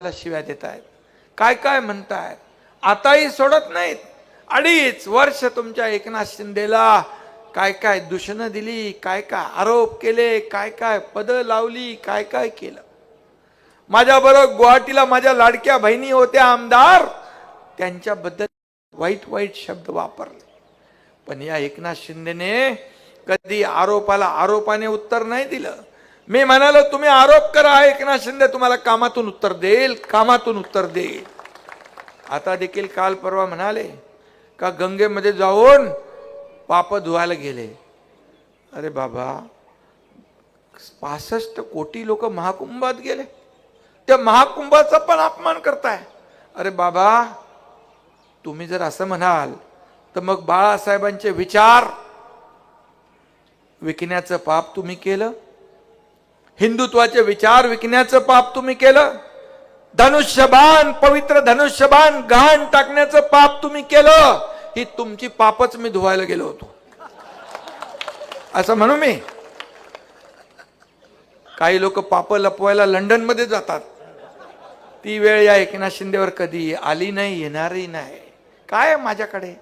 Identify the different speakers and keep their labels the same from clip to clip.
Speaker 1: शिव्या देत आहेत काय काय म्हणतायत? आताही सोडत नाहीत. अडीच वर्ष तुमच्या एकनाथ शिंदेला काय काय दूषणं दिली काय काय आरोप केले काय काय पदं लावली काय काय केलं? माझ्याबरोबर गुवाहाटीला माझ्या लाडक्या बहिणी होत्या आमदार. त्यांच्याबद्दल वाईट वाईट शब्द वापरले. पण या एकनाथ शिंदेने कधी आरोपाला आरोपाने उत्तर नाही दिलं. मी म्हणालो तुम्ही आरोप करा एकनाथ शिंदे तुम्हाला कामातून उत्तर देईल कामातून उत्तर देईल. आता देखील काल परवा म्हणाले का गंगेमध्ये जाऊन पाप धुवायला गेले? अरे बाबा पासष्ट कोटी लोक महाकुंभात गेले. त्या महाकुंभाचा पण अपमान करताय. अरे बाबा तुम्ही जर असं म्हणाल तर मग बाळासाहेबांचे विचार विकण्याचं पाप तुम्ही केलं? हिंदुत्वाचे विचार विकण्याचं पाप तुम्ही केलं? धनुष्यबाण पवित्र धनुष्यबाण गहाण टाकण्याचं पाप तुम्ही केलं? ही तुमची पापच मी धुवायला गेलो होतो. असं म्हणू मी. काही लोक पाप लपवायला लंडनमध्ये जातात. ती वेळ या एकनाथ शिंदेवर कधी आली नाही येणारही नाही. काय माझ्याकडे?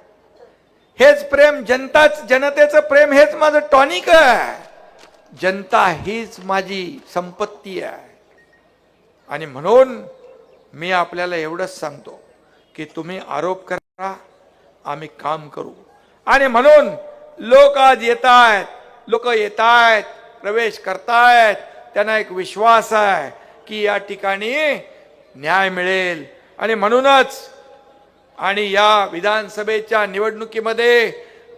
Speaker 1: हेच प्रेम जनताच जनतेचं प्रेम हेच माझं टॉनिक आहे. जनता हीच माझी संपत्ती आहे. आणि म्हणून मी आपल्याला एवढंच सांगतो की तुम्ही आरोप करा आम्ही काम करू. आणि म्हणून लोक आज येत आहेत लोक येत आहेत प्रवेश करतायत. त्यांना एक विश्वास आहे की या ठिकाणी न्याय मिळेल. आणि म्हणूनच आणि या विधानसभेच्या निवडणुकीमध्ये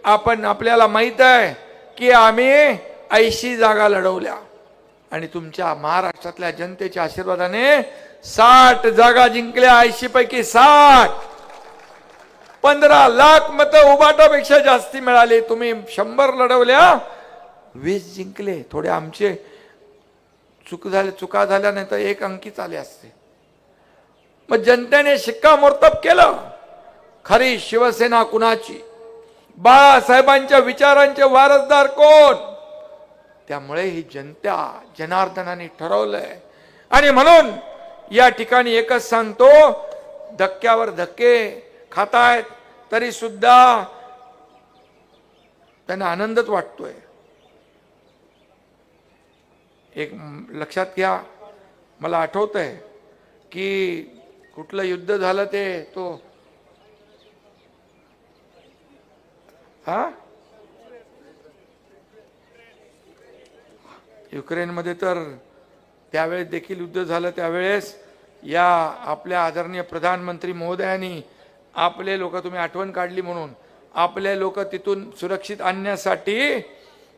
Speaker 1: आपण आपल्याला माहीत आहे की आम्ही ऐंशी जागा लढवल्या. आणि तुमच्या महाराष्ट्रातल्या जनतेच्या आशीर्वादाने साठ जागा जिंकल्या ऐंशी पैकी साठ. पंधरा लाख मत उबाटापेक्षा जास्ती मिळाली तुम्ही शंभर लढवल्या वीस जिंकले. थोडे आमचे चुक झाले चुका झाल्या नाही तर एक अंकीच आले असते. मग जनतेने शिक्कामोर्तब केलं. खरी शिवसेना कुणाची? बाळासाहेबांच्या विचारांचे वारसदार कोण? त्यामुळे ही जनता जनार्दनाने ठरवलंय. आणि म्हणून या ठिकाणी एकच सांगतो धक्क्यावर धक्के खातायत तरी सुद्धा त्यांना आनंदच वाटतोय. एक लक्षात घ्या मला आठवत आहे की कुठलं युद्ध झालं ते तो हा? युक्रेनमध्ये तर त्यावेळेस देखील युद्ध झालं. त्यावेळेस या आपल्या आदरणीय प्रधानमंत्री महोदयांनी आपले लोक तुम्ही आठवण काढली म्हणून आपले लोक तिथून सुरक्षित आणण्यासाठी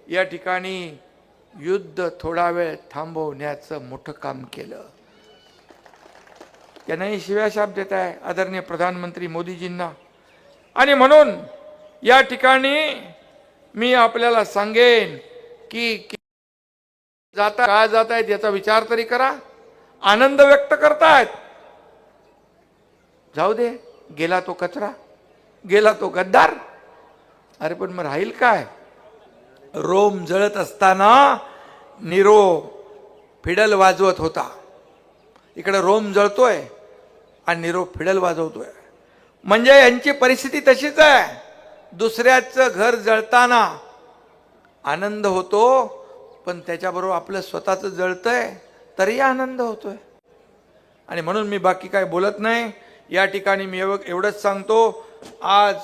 Speaker 1: या ठिकाणी युद्ध थोडा वेळ थांबवण्याचं मोठं काम केलं. त्यांनाही शिव्याशाप देत आहे आदरणीय प्रधानमंत्री मोदीजींना. आणि म्हणून या ठिकाणी मी आपल्याला सांगेन की की जाता काय जात आहेत याचा विचार तरी करा. आनंद व्यक्त करतायत. जाऊ दे गेला तो कचरा गेला तो गद्दार. अरे पण मग राहील काय? रोम जळत असताना निरो फिडल वाजवत होता. इकडे रोम जळतोय आणि निरो फिडल वाजवतोय. म्हणजे यांची परिस्थिती तशीच आहे. दुसऱ्याचं घर जळताना आनंद होतो पण त्याच्याबरोबर आपलं स्वतःचं जळतंय तरी आनंद होतोय. आणि म्हणून मी बाकी काय बोलत नाही या ठिकाणी मी एव- एवढंच सांगतो. आज